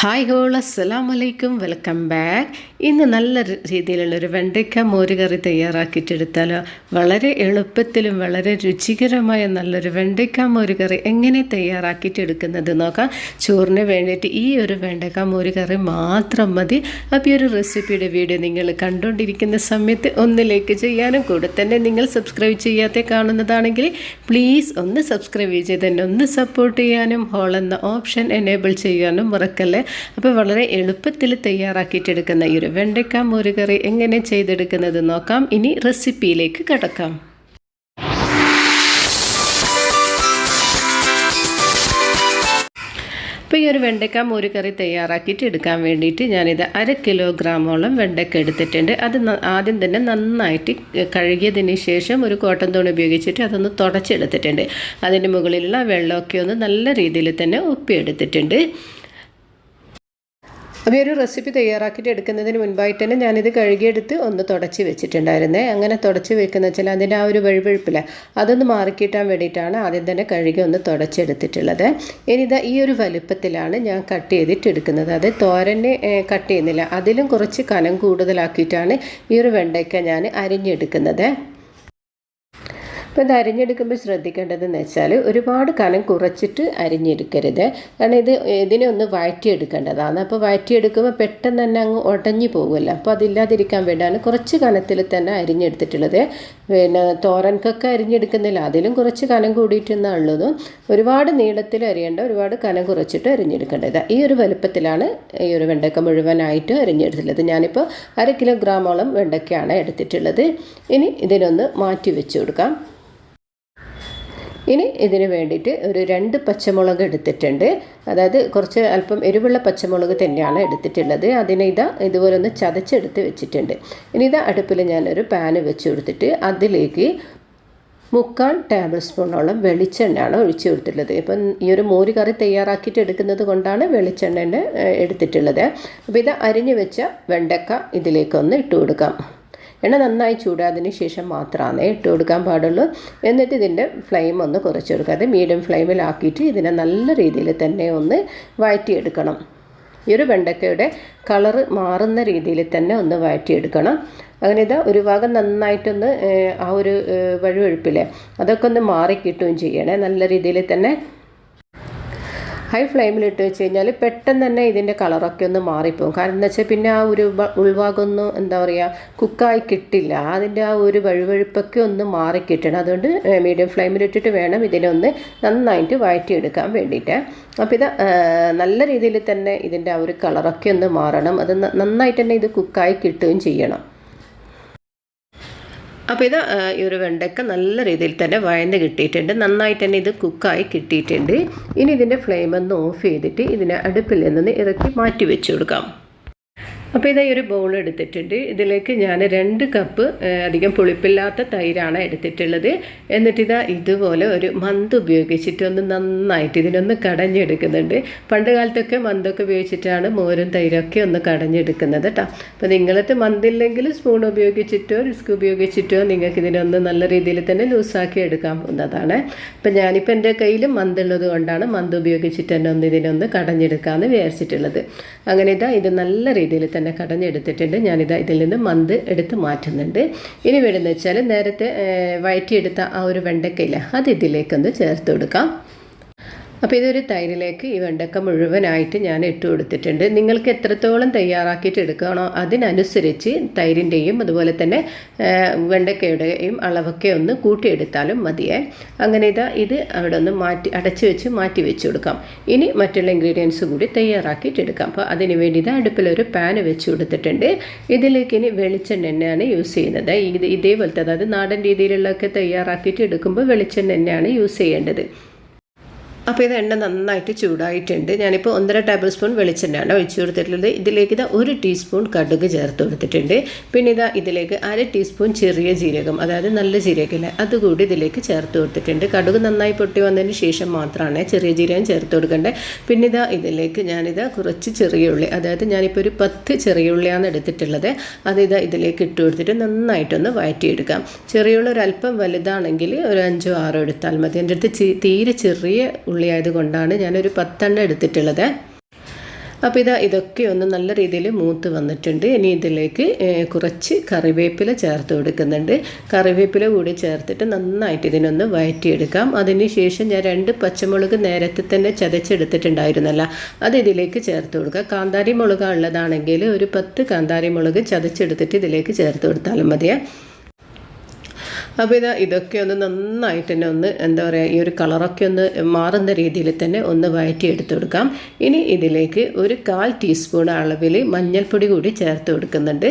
Hi whole അസ്സലാം വലൈക്കും welcome back ഇന്ന് നല്ല രീതിയിലുള്ളൊരു വെണ്ടയ്ക്ക മോരുകറി തയ്യാറാക്കിയിട്ടെടുത്താൽ വളരെ എളുപ്പത്തിലും വളരെ രുചികരമായ നല്ലൊരു വെണ്ടയ്ക്ക മോരുകറി എങ്ങനെ തയ്യാറാക്കിയിട്ടെടുക്കുന്നത് നോക്കാം. ചോറിന് വേണ്ടിയിട്ട് ഈ ഒരു വെണ്ടയ്ക്ക മോരുകറി മാത്രം മതി. അപ്പോൾ ഈ ഒരു റെസിപ്പിയുടെ വീഡിയോ നിങ്ങൾ കണ്ടുകൊണ്ടിരിക്കുന്ന സമയത്ത് ഒന്ന് ലൈക്ക് ചെയ്യാനും കൂടെ തന്നെ നിങ്ങൾ സബ്സ്ക്രൈബ് ചെയ്യാത്ത കാണുന്നതാണെങ്കിൽ പ്ലീസ് ഒന്ന് സബ്സ്ക്രൈബ് ചെയ്ത് തന്നെ ഒന്ന് സപ്പോർട്ട് ചെയ്യാനും ഹോൾ എന്ന ഓപ്ഷൻ എനേബിൾ ചെയ്യാനും മറക്കല്ലേ? അപ്പോൾ വളരെ എളുപ്പത്തിൽ തയ്യാറാക്കിയിട്ടെടുക്കുന്ന ഈ ഒരു വെണ്ടയ്ക്ക മോരുകറി എങ്ങനെ ചെയ്തെടുക്കുന്നത് നോക്കാം. ഇനി റെസിപ്പിയിലേക്ക് കടക്കാം. അപ്പോൾ ഈ ഒരു വെണ്ടയ്ക്ക മോരുകറി തയ്യാറാക്കിയിട്ട് എടുക്കാൻ വേണ്ടിയിട്ട് ഞാനിത് അര കിലോഗ്രാമോളം വെണ്ടയ്ക്ക എടുത്തിട്ടുണ്ട്. അത് ആദ്യം തന്നെ നന്നായിട്ട് കഴുകിയതിന് ശേഷം ഒരു കോട്ടൺ തുണി ഉപയോഗിച്ചിട്ട് അതൊന്ന് തുടച്ചെടുത്തിട്ടുണ്ട്. അതിന്റെ മുകളിലുള്ള വെള്ളമൊക്കെ ഒന്ന് നല്ല രീതിയിൽ തന്നെ ഉപ്പിയെടുത്തിട്ടുണ്ട്. അപ്പോൾ ഒരു റെസിപ്പി തയ്യാറാക്കിയിട്ട് എടുക്കുന്നതിന് മുൻപായിട്ട് തന്നെ ഞാനിത് കഴുകിയെടുത്ത് ഒന്ന് തുടച്ച് വെച്ചിട്ടുണ്ടായിരുന്നേ. അങ്ങനെ തുടച്ച് വെക്കുന്ന വെച്ചാൽ അതിന്റെ ആ ഒരു വഴുവഴുപ്പില്ല അതൊന്ന് മാറിക്കിട്ടാൻ വേണ്ടിയിട്ടാണ് ആദ്യം തന്നെ കഴുകി ഒന്ന് തുടച്ചെടുത്തിട്ടുള്ളത്. ഇനി ഇതാ ഈ ഒരു വലുപ്പത്തിലാണ് ഞാൻ കട്ട് ചെയ്തിട്ട് എടുക്കുന്നത് അത് തോരന് കട്ട് ചെയ്യുന്നില്ല. അതിലും കുറച്ച് കനം കൂടുതലാക്കിയിട്ടാണ് ഈ ഒരു വെണ്ടയ്ക്ക ഞാൻ അരിഞ്ഞെടുക്കുന്നത്. അപ്പോൾ ഇത് അരിഞ്ഞെടുക്കുമ്പോൾ ശ്രദ്ധിക്കേണ്ടതെന്ന് വെച്ചാൽ ഒരുപാട് കനം കുറച്ചിട്ട് അരിഞ്ഞെടുക്കരുത്. കാരണം ഇത് ഇതിനെ ഒന്ന് വഴറ്റിയെടുക്കേണ്ടതാണ്. അപ്പോൾ വഴറ്റിയെടുക്കുമ്പോൾ പെട്ടെന്ന് തന്നെ അങ്ങ് ഉടഞ്ഞു പോകുമല്ലോ. അപ്പോൾ അതില്ലാതിരിക്കാൻ വേണ്ടിയാണ് കുറച്ച് കനത്തിൽ തന്നെ അരിഞ്ഞെടുത്തിട്ടുള്ളത്. പിന്നെ തോരൻകൊക്കെ അരിഞ്ഞെടുക്കുന്നില്ല. അതിലും കുറച്ച് കനം കൂടിയിട്ടെന്നാണ് ഉള്ളതും. ഒരുപാട് നീളത്തിൽ അരിയേണ്ട ഒരുപാട് കനം കുറച്ചിട്ട് അരിഞ്ഞെടുക്കേണ്ടത്. ഈ ഒരു വലുപ്പത്തിലാണ് ഈ ഒരു വെണ്ടയ്ക്ക മുഴുവനായിട്ട് അരിഞ്ഞെടുത്തിട്ടുള്ളത്. ഞാനിപ്പോൾ അര കിലോഗ്രാമോളം വെണ്ടയ്ക്കയാണ് എടുത്തിട്ടുള്ളത്. ഇനി ഇതിനൊന്ന് മാറ്റി വെച്ച് കൊടുക്കാം. ഇനി ഇതിന് വേണ്ടിയിട്ട് ഒരു രണ്ട് പച്ചമുളക് എടുത്തിട്ടുണ്ട്. അതായത് കുറച്ച് അല്പം എരിവുള്ള പച്ചമുളക് തന്നെയാണ് എടുത്തിട്ടുള്ളത്. അതിനെ ഇതാ ഇതുപോലെ ഒന്ന് ചതച്ചെടുത്ത് വെച്ചിട്ടുണ്ട്. ഇനി ഇതാ അടുപ്പിൽ ഞാനൊരു പാന് വെച്ച് കൊടുത്തിട്ട് അതിലേക്ക് മുക്കാൽ ടേബിൾ സ്പൂണോളം വെളിച്ചെണ്ണയാണ് ഒഴിച്ച് കൊടുത്തിട്ടുള്ളത്. ഇപ്പം ഈ ഒരു മോര് കറി തയ്യാറാക്കിയിട്ട് എടുക്കുന്നത് കൊണ്ടാണ് വെളിച്ചെണ്ണ എടുത്തിട്ടുള്ളത്. അപ്പോൾ ഇത് അരിഞ്ഞു വെച്ച വെണ്ടക്ക ഇതിലേക്കൊന്ന് ഇട്ട് കൊടുക്കാം. എണ്ണ നന്നായി ചൂടാതിന് ശേഷം മാത്രമാണ് ഇട്ട് കൊടുക്കാൻ പാടുള്ളൂ. എന്നിട്ട് ഇതിന്റെ ഫ്ലെയിം ഒന്ന് കുറച്ച് കൊടുക്കുക. അത് മീഡിയം ഫ്ലെയിമിലാക്കിയിട്ട് ഇതിനെ നല്ല രീതിയിൽ തന്നെ ഒന്ന് വഴറ്റിയെടുക്കണം. ഈ ഒരു വെണ്ടക്കയുടെ കളറ് മാറുന്ന രീതിയിൽ തന്നെ ഒന്ന് വഴറ്റിയെടുക്കണം. അങ്ങനെ ഇതാ ഒരു ഭാഗം നന്നായിട്ടൊന്ന് ആ ഒരു വഴുവഴുപ്പില്ലേ അതൊക്കെ ഒന്ന് മാറിക്കിട്ടുകയും ചെയ്യണേ. നല്ല രീതിയിൽ തന്നെ ഹൈ ഫ്ലെയിമിൽ ഇട്ട് വെച്ച് കഴിഞ്ഞാൽ പെട്ടെന്ന് തന്നെ ഇതിന്റെ കളറൊക്കെ ഒന്ന് മാറിപ്പോകും. കാരണം എന്താ വെച്ചാൽ പിന്നെ ആ ഒരു ഉൾഭാഗമൊന്നും എന്താ പറയുക കുക്കായി കിട്ടില്ല. അതിന്റെ ആ ഒരു വഴുവഴുപ്പൊക്കെ ഒന്ന് മാറി കിട്ടണം. അതുകൊണ്ട് മീഡിയം ഫ്ലെയിമിൽ ഇട്ടിട്ട് വേണം ഇതിനെ ഒന്ന് നന്നായിട്ട് വഴറ്റിയെടുക്കാൻ വേണ്ടിയിട്ട്. അപ്പോൾ ഇത് നല്ല രീതിയിൽ തന്നെ ഇതിന്റെ ആ ഒരു കളറൊക്കെ ഒന്ന് മാറണം. അത് നന്നായിട്ട് തന്നെ ഇത് കുക്കായി കിട്ടുകയും ചെയ്യണം. അപ്പോൾ ഇത് ഈ ഒരു വെണ്ടയ്ക്ക നല്ല രീതിയിൽ തന്നെ വഴന്ന് കിട്ടിയിട്ടുണ്ട്. നന്നായിട്ട് തന്നെ ഇത് കുക്കായി കിട്ടിയിട്ടുണ്ട്. ഇനി ഇതിന്റെ ഫ്ലെയിം ഒന്ന് ഓഫ് ചെയ്തിട്ട് ഇതിനെ അടുപ്പിൽ നിന്ന് ഇറക്കി മാറ്റി വെച്ച് കൊടുക്കാം. അപ്പോൾ ഇതാ ഒരു ബൗൾ എടുത്തിട്ടുണ്ട്. ഇതിലേക്ക് ഞാൻ രണ്ട് കപ്പ് അധികം പുളിപ്പില്ലാത്ത തൈരാണ് എടുത്തിട്ടുള്ളത്. എന്നിട്ട് ഇതാ ഇതുപോലെ ഒരു മന്ത് ഉപയോഗിച്ചിട്ട് ഒന്ന് നന്നായിട്ട് ഇതിനൊന്ന് കടഞ്ഞെടുക്കുന്നുണ്ട്. പണ്ട് കാലത്തൊക്കെ മന്തൊക്കെ ഉപയോഗിച്ചിട്ടാണ് മോരും തൈരൊക്കെ ഒന്ന് കടഞ്ഞെടുക്കുന്നത് കേട്ടോ അപ്പോൾ നിങ്ങളത് മന്തില്ലെങ്കിൽ സ്പൂൺ ഉപയോഗിച്ചിട്ടോ റിസ്ക് ഉപയോഗിച്ചിട്ടോ നിങ്ങൾക്ക് ഇതിനൊന്ന് നല്ല രീതിയിൽ തന്നെ ലൂസാക്കി എടുക്കാൻ പോകുന്നതാണ്. അപ്പോൾ ഞാനിപ്പോൾ എന്റെ കയ്യിൽ മന്തുള്ളത് കൊണ്ടാണ് മന്ത് ഉപയോഗിച്ചിട്ട് തന്നെ ഒന്ന് ഇതിനൊന്ന് കടഞ്ഞെടുക്കാമെന്ന് വിചാരിച്ചിട്ടുള്ളത്. അങ്ങനെ ഇതാ ഇത് നല്ല രീതിയിൽ തന്നെ കടഞ്ഞെടുത്തിട്ടുണ്ട് ഞാനിതാ ഇതിൽ നിന്ന് മന്ത് എടുത്ത് മാറ്റുന്നുണ്ട്. ഇനി വേണമെന്ന് വെച്ചാൽ നേരത്തെ വയറ്റിയെടുത്ത ആ ഒരു വെണ്ടക്കയില്ല അത് ഇതിലേക്കൊന്ന് ചേർത്ത് കൊടുക്കാം. അപ്പോൾ ഇതൊരു തൈരിലേക്ക് ഈ വെണ്ടക്ക മുഴുവനായിട്ട് ഞാൻ ഇട്ട് കൊടുത്തിട്ടുണ്ട്. നിങ്ങൾക്ക് എത്രത്തോളം തയ്യാറാക്കിയിട്ട് എടുക്കണോ അതിനനുസരിച്ച് തൈരിന്റെയും അതുപോലെ തന്നെ വെണ്ടക്കയുടെയും അളവൊക്കെ ഒന്ന് കൂട്ടിയെടുത്താലും മതിയേ. അങ്ങനെ ഇതാ ഇത് അവിടെ ഒന്ന് മാറ്റി അടച്ചു വെച്ച് മാറ്റി വെച്ച് കൊടുക്കാം. ഇനി മറ്റുള്ള ഇൻഗ്രീഡിയൻസ് കൂടി തയ്യാറാക്കിയിട്ട് എടുക്കാം. അപ്പോൾ അതിന് വേണ്ടി ഇത് അടുപ്പിലൊരു പാൻ വെച്ച് കൊടുത്തിട്ടുണ്ട്. ഇതിലേക്ക് ഇനി വെളിച്ചെണ്ണ എണ്ണയാണ് യൂസ് ചെയ്യുന്നത്. ഇത് ഇതേപോലത്തെ അതായത് നാടൻ രീതിയിലുള്ളതൊക്കെ തയ്യാറാക്കിയിട്ട് എടുക്കുമ്പോൾ വെളിച്ചെണ്ണ എണ്ണയാണ് യൂസ് ചെയ്യേണ്ടത്. അപ്പോൾ ഇത് എണ്ണ നന്നായിട്ട് ചൂടായിട്ടുണ്ട്. ഞാനിപ്പോൾ ഒന്നര ടേബിൾ സ്പൂൺ വെളിച്ചെണ്ണയാണ് ഒഴിച്ചു കൊടുത്തിട്ടുള്ളത്. ഇതിലേക്ക് ഇതാ ഒരു ടീസ്പൂൺ കടുക് ചേർത്ത് കൊടുത്തിട്ടുണ്ട്. പിന്നെ ഇതാ ഇതിലേക്ക് അര ടീസ്പൂൺ ചെറിയ ജീരകം അതായത് നല്ല ജീരകമില്ല അതുകൂടി ഇതിലേക്ക് ചേർത്ത് കൊടുത്തിട്ടുണ്ട്. കടുക് നന്നായി പൊട്ടി വന്നതിന് ശേഷം മാത്രമാണ് ചെറിയ ജീരകം ചേർത്ത് കൊടുക്കേണ്ടത് പിന്നെ ഇതാ ഇതിലേക്ക് ഞാനിതാ കുറച്ച് ചെറിയ ഉള്ളി അതായത് ഞാനിപ്പോൾ ഒരു പത്ത് ചെറിയ ഉള്ളിയാണ് എടുത്തിട്ടുള്ളത്. അത് ഇതാ ഇതിലേക്ക് ഇട്ട് കൊടുത്തിട്ട് നന്നായിട്ടൊന്ന് വഴറ്റിയെടുക്കാം. ചെറിയ ഉള്ളി ഒരല്പം വലുതാണെങ്കിൽ ഒരു അഞ്ചോ ആറോ എടുത്താൽ മതി. എന്റെ അടുത്ത് തീരെ ചെറിയ ഉള്ളി ആയതുകൊണ്ടാണ് ഞാനൊരു പത്തെണ്ണം എടുത്തിട്ടുള്ളത്. അപ്പോൾ ഇതാ ഇതൊക്കെ ഒന്ന് നല്ല രീതിയിൽ മൂത്ത് വന്നിട്ടുണ്ട്. ഇനി ഇതിലേക്ക് കുറച്ച് കറിവേപ്പില ചേർത്ത് കൊടുക്കുന്നുണ്ട്. കറിവേപ്പില കൂടി ചേർത്തിട്ട് നന്നായിട്ട് ഇതിനൊന്ന് വഴറ്റിയെടുക്കാം അതിന് ശേഷം ഞാൻ രണ്ട് പച്ചമുളക് നേരത്തെ തന്നെ ചതച്ചെടുത്തിട്ടുണ്ടായിരുന്നല്ല. അത് ഇതിലേക്ക് ചേർത്ത് കൊടുക്കുക. കാന്താരി മുളക് ഉള്ളതാണെങ്കിൽ ഒരു പത്ത് കാന്താരി മുളക് ചതച്ചെടുത്തിട്ട് ഇതിലേക്ക് ചേർത്ത് കൊടുത്താലും മതിയേ. അപ്പോൾ ഇതാ ഇതൊക്കെ ഒന്ന് നന്നായിട്ട് തന്നെ ഒന്ന് എന്താ പറയുക ഈ ഒരു കളറൊക്കെ ഒന്ന് മാറുന്ന രീതിയിൽ തന്നെ ഒന്ന് വയറ്റി എടുത്തു കൊടുക്കാം. ഇനി ഇതിലേക്ക് ഒരു കാൽ ടീസ്പൂൺ അളവിൽ മഞ്ഞൾപ്പൊടി കൂടി ചേർത്ത് കൊടുക്കുന്നുണ്ട്.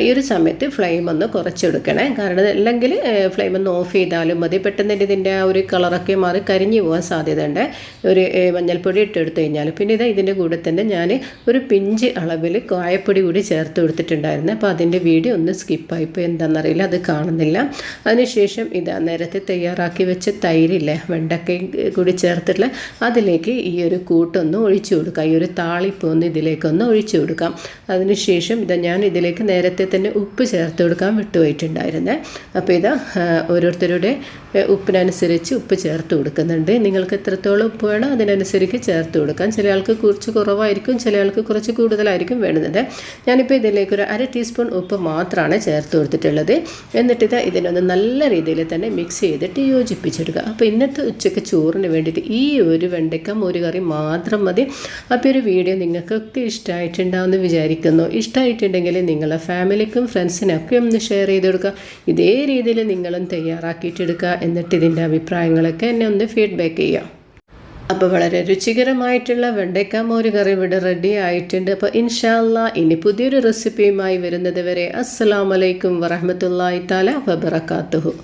ഈ ഒരു സമയത്ത് ഫ്ലെയിം ഒന്ന് കുറച്ചെടുക്കണേ. കാരണം അല്ലെങ്കിൽ ഫ്ലെയിം ഒന്ന് ഓഫ് ചെയ്താലും മതി. പെട്ടെന്ന് ഇതിന്റെ ആ ഒരു കളറൊക്കെ മാറി കരിഞ്ഞു പോകാൻ സാധ്യതയുണ്ട്. ഒരു മഞ്ഞൾപ്പൊടി ഇട്ടെടുത്ത് കഴിഞ്ഞാൽ. പിന്നെ ഇത് ഇതിന്റെ കൂടെ തന്നെ ഞാൻ ഒരു പിഞ്ച് അളവിൽ കായപ്പൊടി കൂടി ചേർത്ത് കൊടുത്തിട്ടുണ്ടായിരുന്നു. അപ്പോൾ അതിന്റെ വീഡിയോ ഒന്ന് സ്കിപ്പായി ഇപ്പോൾ എന്താണെന്നറിയില്ല അത് കാണുന്നില്ല. അതിനുശേഷം ഇതാ നേരത്തെ തയ്യാറാക്കി വെച്ച തൈരില്ലേ വെണ്ടക്കയും കൂടി ചേർത്തിട്ടുള്ള അതിലേക്ക് ഈ ഒരു കൂട്ടൊന്ന് ഒഴിച്ചു കൊടുക്കാം. ഈ ഒരു താളിപ്പ് ഒന്ന് ഇതിലേക്കൊന്ന് ഒഴിച്ചു കൊടുക്കാം. അതിനുശേഷം ഇതാ ഞാൻ ഇതിലേക്ക് നേരത്തെ തന്നെ ഉപ്പ് ചേർത്ത് കൊടുക്കാൻ വിട്ടുപോയിട്ടുണ്ടായിരുന്നേ. അപ്പോൾ ഇത് ഓരോരുത്തരുടെ ഉപ്പിനനുസരിച്ച് ഉപ്പ് ചേർത്ത് കൊടുക്കുന്നുണ്ട്. നിങ്ങൾക്ക് എത്രത്തോളം ഉപ്പ് വേണം അതിനനുസരിച്ച് ചേർത്ത് കൊടുക്കാം. ചില ആൾക്ക് കുറച്ച് കുറവായിരിക്കും ചില ആൾക്ക് കുറച്ച് കൂടുതലായിരിക്കും വേണ്ടുന്നത്. ഞാനിപ്പോൾ ഇതിലേക്ക് ഒരു അര ടീസ്പൂൺ ഉപ്പ് മാത്രമാണ് ചേർത്ത് കൊടുത്തിട്ടുള്ളത്. എന്നിട്ട് ഇത് ഇതിനൊന്ന് നല്ല രീതിയിൽ തന്നെ മിക്സ് ചെയ്തിട്ട് യോജിപ്പിച്ചെടുക്കുക. അപ്പോൾ ഇന്നത്തെ ഉച്ചയ്ക്ക് ചോറിന് വേണ്ടിയിട്ട് ഈ ഒരു വെണ്ടയ്ക്ക ഒരു കറി മാത്രം മതി. അപ്പോൾ ഒരു വീഡിയോ നിങ്ങൾക്കൊക്കെ ഇഷ്ടമായിട്ടുണ്ടാവുമെന്ന് വിചാരിക്കുന്നു. ഇഷ്ടമായിട്ടുണ്ടെങ്കിൽ നിങ്ങളെ ഫാമിലിക്കും ഫ്രണ്ട്സിനൊക്കെ ഒന്ന് ഷെയർ ചെയ്ത് കൊടുക്കുക ഇതേ രീതിയിൽ നിങ്ങളും തയ്യാറാക്കിയിട്ടെടുക്കുക എന്നിട്ട് ഇതിന്റെ അഭിപ്രായങ്ങളൊക്കെ എന്നെ ഒന്ന് ഫീഡ്ബാക്ക് ചെയ്യാം അപ്പോൾ വളരെ രുചികരമായിട്ടുള്ള വെണ്ടയ്ക്ക മോര് കറി ഇവിടെ റെഡി ആയിട്ടുണ്ട്. അപ്പോൾ ഇൻഷാല്ല ഇനി പുതിയൊരു റെസിപ്പിയുമായി വരുന്നത് വരെ അസ്സലാമലൈക്കും വറഹമത്തല്ലായി താല വബറക്കാത്തുഹു